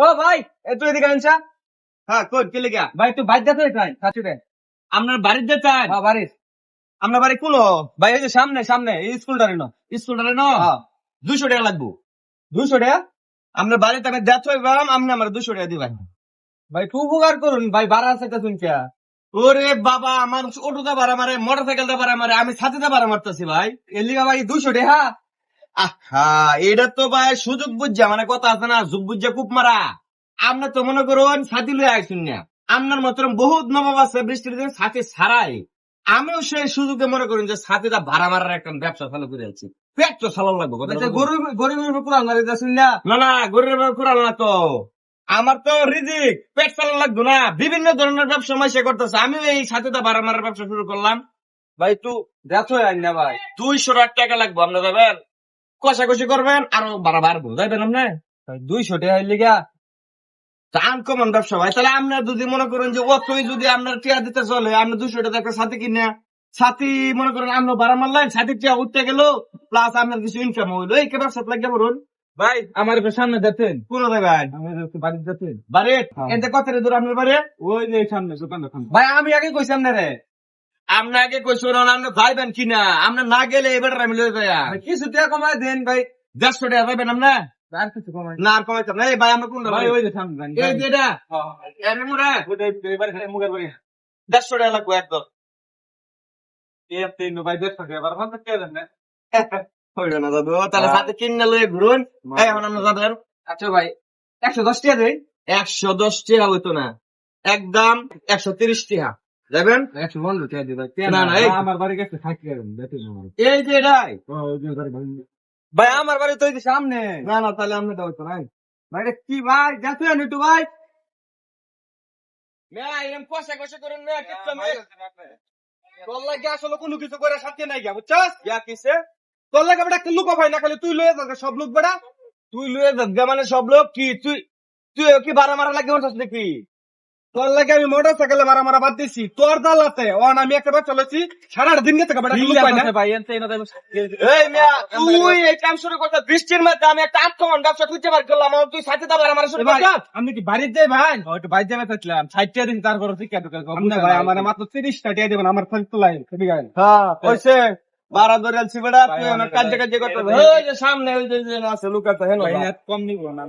ও ভাই এ তুই এদিকে আনছা। হ্যাঁ কই কে লেগা? ভাই তুই যাতে চাই সাথে আপনার বাড়ির যে চান হ্যাঁ বাড়ির। আপনার বাড়ি কোলো ভাই এই যে সামনে সামনে এই হ্যাঁ। দুশো টাকা লাগবো। দুশো টাকা? আপনার বাড়িতে আমি আপনি আমার দুশো টাকা দিবেন ভাই খুব উপকার করুন। ভাই বাড়া আছে শুনছিয়া ওরে বাবা আমার অটোটা ভাড়া মারে মোটর সাইকেলটা ভাড়া মারে আমি ছাতিটা ভাড়া মারতেছি ভাই। এলিগা ভাই দুশো টাকা। আহা এটা তো ভাই সুযোগ মানে কথা আছে না যুগ কুপ মারা। আপনি তো মনে করুন ছাতি লয়ে আইসুন না। আপনার মতন বহুত নবাব আছে বৃষ্টির দিন ছাতি ছাড়াই। আমিও সেই সুযোগে মনে করুন যে ছাতিটা ভাড়া মারার একটা ব্যবসা চালু করে আছি। পেট তো লাগবে আচ্ছা, গরিব গরিবের কোরআন না? না না গরিবের না তো। আমার তো রিজিক পেট চালানো লাগবে না। বিভিন্ন ধরনের ব্যবসা মাইসে করতেছে। আমিও এই ছাতিটা ভাড়া মারার ব্যবসা শুরু করলাম। ভাই তুই দেখো আইন না ভাই? দুইশো টাকা লাগবে আপনার যাবেন? কষাকষি করবেন আরও বারবার বাড়বো যাইবেন আপনি। দুইশো টাকা এলিগা আনকমন ব্যবসা ভাই তাহলে আপনার যদি মনে করেন যে অতই যদি আপনার টিয়া দিতে চলে আপনি দুশো টাকা একটা সাথে কিনে সাথী মনে করেন আমরা ভাড়া মারলেন সাথী টিয়া উঠতে গেল প্লাস আপনার কিছু ইনকাম হইল এই কে ব্যবসা লাগবে বলুন? ভাই আমার সামনে বাড়িতে দেখতেন বাড়ি হ্যাঁ। এতে কত রে দূর আপনার বাড়ি? ওই যে সামনে ভাই আমি আগে কইছিলাম না আপনাকে কই শুনুন আপনি যাইবেন কিনা আপনি না? গেলে এবার আমি যাই ভাই, কিছু টাকা কমায় দেন ভাই। দেড়শো টাকা যাইবেন আপনি আর কিছু কমায় না আর কমাইতাম না। ভাই আমরা কোন ভাই ওই যে সামনে এই যে এটা? এর মোড়ে? মুখের বাড়ি দেড়শো টাকা লাগবে একদম। ভাই এবার ভালো কে দেন না হইবে না দাদু তাহলে সাথে কিনে লয়ে ঘুরুন। এই এখন আমরা যাবেন। আচ্ছা ভাই একশো দশ টাকা দেই। একশো দশ টাকা হইতো না। একদম একশো তিরিশ টাকা যাবেন? ভাই। না, না, আমার বাড়ি গেছে থাকি এই যে এটাই। ভাই আমার বাড়ি তো এই সামনে। না না তাহলে আপনি তো হইতো নাই ভাই কি ভাই? একটু ভাই। এরম কষা কষা করেন কিচ্ছু মেয়ে তোর লাগে আসলে কোনো কিছু করে সাথে নাই গা বুঝছস? ইয়া কিসে তোর লাগে বেটা লুকো ভাই না খালি তুই লয়ে যাস সব লোক বেটা। তুই লয়ে যাস মানে সব লোক কি তুই তুই কি বারা মারা লাগে নাকি তোর লাগে আমি মোটর সাইকেলে মারা মারা বাদ দিছি তোর দালাতে ওন আমি একটা বার চলেছি সারাটা দিন গেছে বেটা লুক পাই না ভাই এনতে এনে এই মিয়া তুই এই কাম শুরু করতে বৃষ্টির মধ্যে আমি একটা আটকমান ব্যবসা খুঁজে বার করলাম তুই সাথে দাবার আমার শুরু আপনি কি বাড়িতে যাই ভাই? একটু বাড়িতে যাবে ষাট টাকা দিন তারপর ঠিক আছে ভাই আমার মাত্র তিরিশ টাকা দেবেন আমার ফেল তোলাই ঠিক আছে হ্যাঁ কইছে বারা ধরে বেটা তুই অনেক কাজে। কাজে করতে ওই যে সামনে ওই যে আছে লুকাতে হেন ভাই এত কম নিব না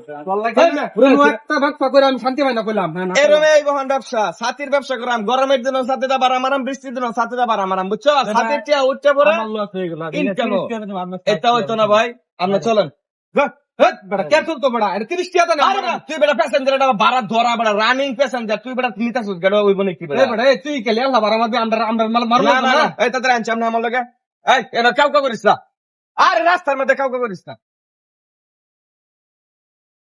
না, পুরো একটা ব্যবসা করে আমি শান্তি পাই না কইলাম। হ্যাঁ না এরম এই বহন ব্যবসা। সাথীর ব্যবসা করাম গরমের দিন সাথে দাবার আমারাম বৃষ্টির দিন সাথে আমারাম বুঝছ? সাথে টিয়া উঠতে হয়ে গেল Income এটা হইতো না ভাই। আমরা চলেন। রানিং প্যাসেঞ্জার তুই বেটা ওই বনে কি তুই আল্লাহ আমরা আমরা মারলো না না না? এই তাদের আনছি আমরা আমার লগে। এই এটা কাউকে করিস না। আরে রাস্তার মধ্যে কাউকে করিস না।